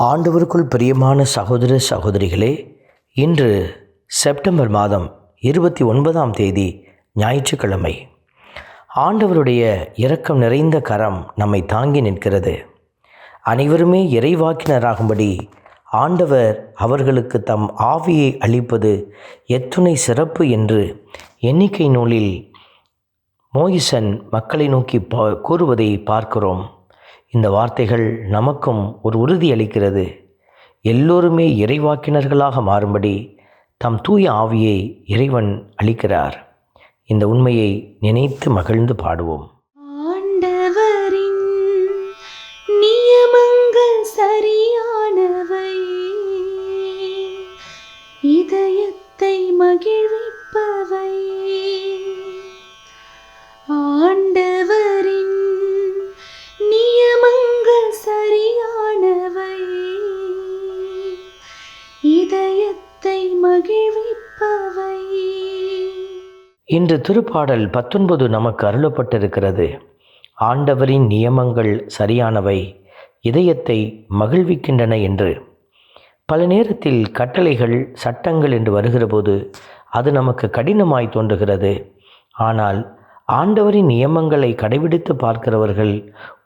ஆண்டவருக்குள் பிரியமான சகோதர சகோதரிகளே இன்று செப்டம்பர் மாதம் இருபத்தி ஒன்பதாம் தேதி ஞாயிற்றுக்கிழமை. ஆண்டவருடைய இரக்கம் நிறைந்த கரம் நம்மை தாங்கி நிற்கிறது. அனைவருமே இறைவாக்கினராகும்படி ஆண்டவர் அவர்களுக்கு தம் ஆவியை அளிப்பது எத்துணை சிறப்பு என்று எண்ணிக்கை நூலில் மோயிசன் மக்களை நோக்கி பா கூறுவதை பார்க்கிறோம். இந்த வார்த்தைகள் நமக்கும் ஒரு உறுதி அளிக்கிறது. எல்லோருமே இறைவாக்கினர்களாக மாறும்படி தம் தூய ஆவியை இறைவன் அளிக்கிறார். இந்த உண்மையை நினைத்து மகிழ்ந்து பாடுவோம். ஆண்டவரின் நியமங்கள் சரியானவை. இதயத்தை மகிழ்விப்பவை. இதயத்தை மகிழ்விப்பவை. இன்று திருப்பாடல் பத்தொன்பது நமக்கு அருளப்பட்டிருக்கிறது. ஆண்டவரின் நியமங்கள் சரியானவை இதயத்தை மகிழ்விக்கின்றன என்று. பல நேரத்தில் கட்டளைகள் சட்டங்கள் என்று வருகிறபோது அது நமக்கு கடினமாய் தோன்றுகிறது. ஆனால் ஆண்டவரின் நியமங்களை கடைபிடித்து பார்க்கிறவர்கள்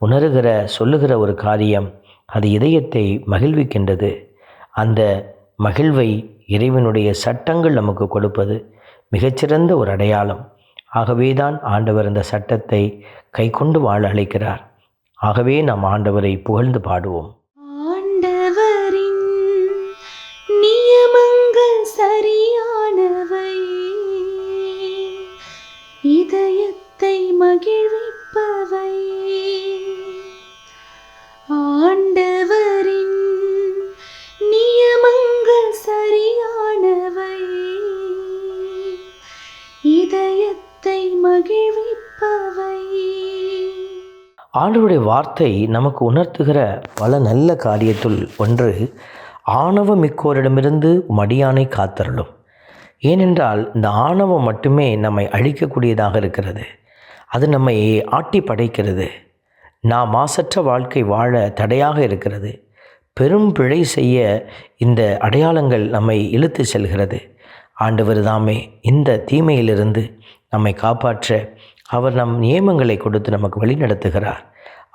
உணர்கிற சொல்லுகிற ஒரு காரியம் அது இதயத்தை மகிழ்விக்கின்றது. அந்த மகிழ்வை இறைவனுடைய சட்டங்கள் நமக்கு கொடுப்பது மிகச்சிறந்த ஒரு அடையாளம். ஆகவேதான் ஆண்டவர் இந்த சட்டத்தை கை கொண்டு வாழ அழைக்கிறார். ஆகவே நாம் ஆண்டவரை புகழ்ந்து பாடுவோம். ஆண்டவரின் நியமங்கள் சரியானவை. இதயத்தை மகிழ்வி இதயத்தை மகிழ்விப்பவை. ஆண்டவருடைய வார்த்தை நமக்கு உணர்த்துகிற பல நல்ல காரியத்துள் ஒன்று ஆணவமிக்கோரிடமிருந்து மடியானை காத்தருளும். ஏனென்றால் இந்த ஆணவம் மட்டுமே நம்மை அழிக்கக்கூடியதாக இருக்கிறது. அது நம்மை ஆட்டி படைக்கிறது. நாம் மாசற்ற வாழ்க்கை வாழ தடையாக இருக்கிறது. பெரும் பிழை செய்ய இந்த அடையாளங்கள் நம்மை இழுத்து செல்கிறது. ஆண்டவர் தாமே இந்த தீமையிலிருந்து நம்மை காப்பாற்ற அவர் நம் நியமங்களை கொடுத்து நமக்கு வழிநடத்துகிறார்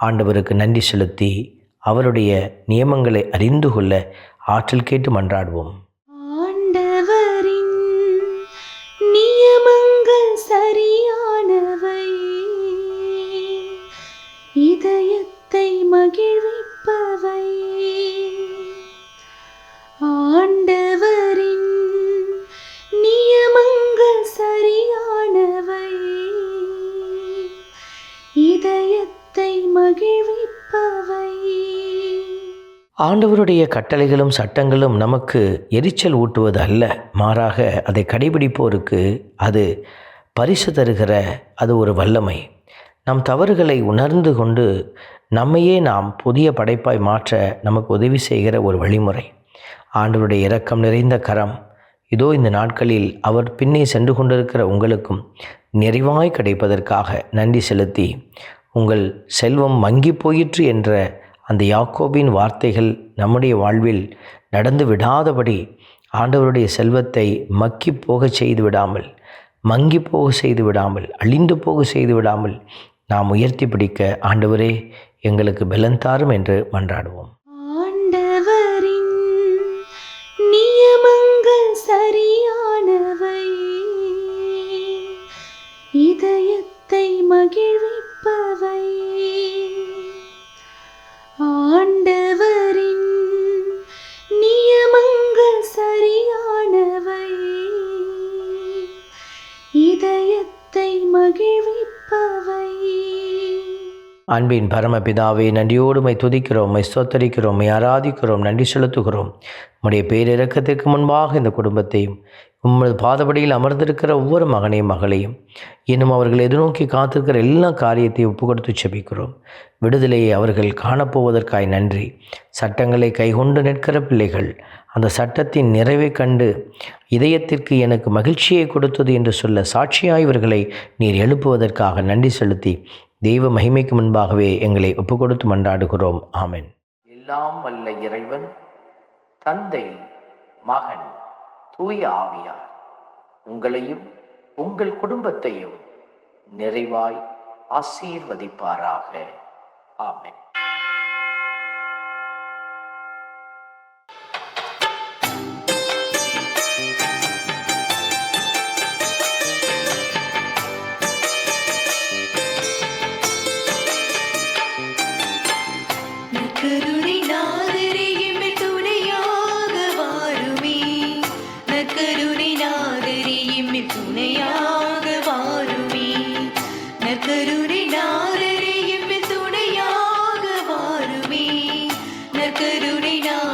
ஆண்டவருக்கு நன்றி செலுத்தி அவருடைய நியமங்களை அறிந்து கொள்ள ஆற்றல் கேட்டு மன்றாடுவோம். ஆண்டவரின் நியமங்கள் சரியானவை. இதயத்தை மகிழ்விப்பவை. மகிழ்விப்பவை. ஆண்டவருடைய கட்டளைகளும் சட்டங்களும் நமக்கு எரிச்சல் ஊட்டுவது அல்ல மாறாக அதை கடைபிடிப்போருக்கு அது பரிசு தருகிற அது ஒரு வல்லமை. நம் தவறுகளை உணர்ந்து கொண்டு நம்மையே நாம் புதிய படைப்பாய் மாற்ற நமக்கு உதவி செய்கிற ஒரு வழிமுறை. ஆண்டவருடைய இரக்கம் நிறைந்த கரம். இதோ இந்த நாட்களில் அவர் பின்னே சென்று கொண்டிருக்கிற உங்களுக்கும் நிறைவாய் கிடைப்பதற்காக நன்றி செலுத்தி உங்கள் செல்வம் மங்கி போயிற்று என்ற அந்த யாக்கோபின் வார்த்தைகள் நம்முடைய வாழ்வில் நடந்து விடாதபடி ஆண்டவருடைய செல்வத்தை மக்கி போகச் செய்து விடாமல் மங்கி போக செய்து விடாமல் அழிந்து போக செய்து விடாமல் நாம் உயர்த்தி பிடிக்க ஆண்டவரே எங்களுக்கு பலன் தாரும் என்று மன்றாடுவோம். ஆண்டவரின் நியமங்கள் சரி அன்பின் பரமபிதாவே நன்றியோடு மை துதிக்கிறோம் மை ஸ்தோத்தரிக்கிறோம் மை ஆராதிக்கிறோம் நன்றி செலுத்துகிறோம். உம்முடைய பேரிரக்கத்திற்கு முன்பாக இந்த குடும்பத்தையும் உமது பாதபடியில் அமர்ந்திருக்கிற ஒவ்வொரு மகனையும் மகளையும் இன்னும் அவர்கள் எதிர்நோக்கி காத்திருக்கிற எல்லா காரியத்தையும் ஒப்பு கொடுத்து செபிக்கிறோம். விடுதலையை அவர்கள் காணப்போவதற்காய் நன்றி. சட்டங்களை கைகொண்டு நிற்கிற பிள்ளைகள் அந்த சட்டத்தின் நிறைவை கண்டு இதயத்திற்கு எனக்கு மகிழ்ச்சியை கொடுத்தது என்று சொல்ல சாட்சியாய் இவர்களை நீர் எழுப்புவதற்காக நன்றி செலுத்தி தெய்வ மகிமைக்கு முன்பாகவே எங்களை ஒப்பு கொடுத்து மன்றாடுகிறோம். ஆமென். எல்லாம் வல்ல இறைவன் தந்தை மகன் தூய ஆவியார் உங்களையும் உங்கள் குடும்பத்தையும் நிறைவாய் ஆசீர்வதிப்பாராக. ஆமென். today now.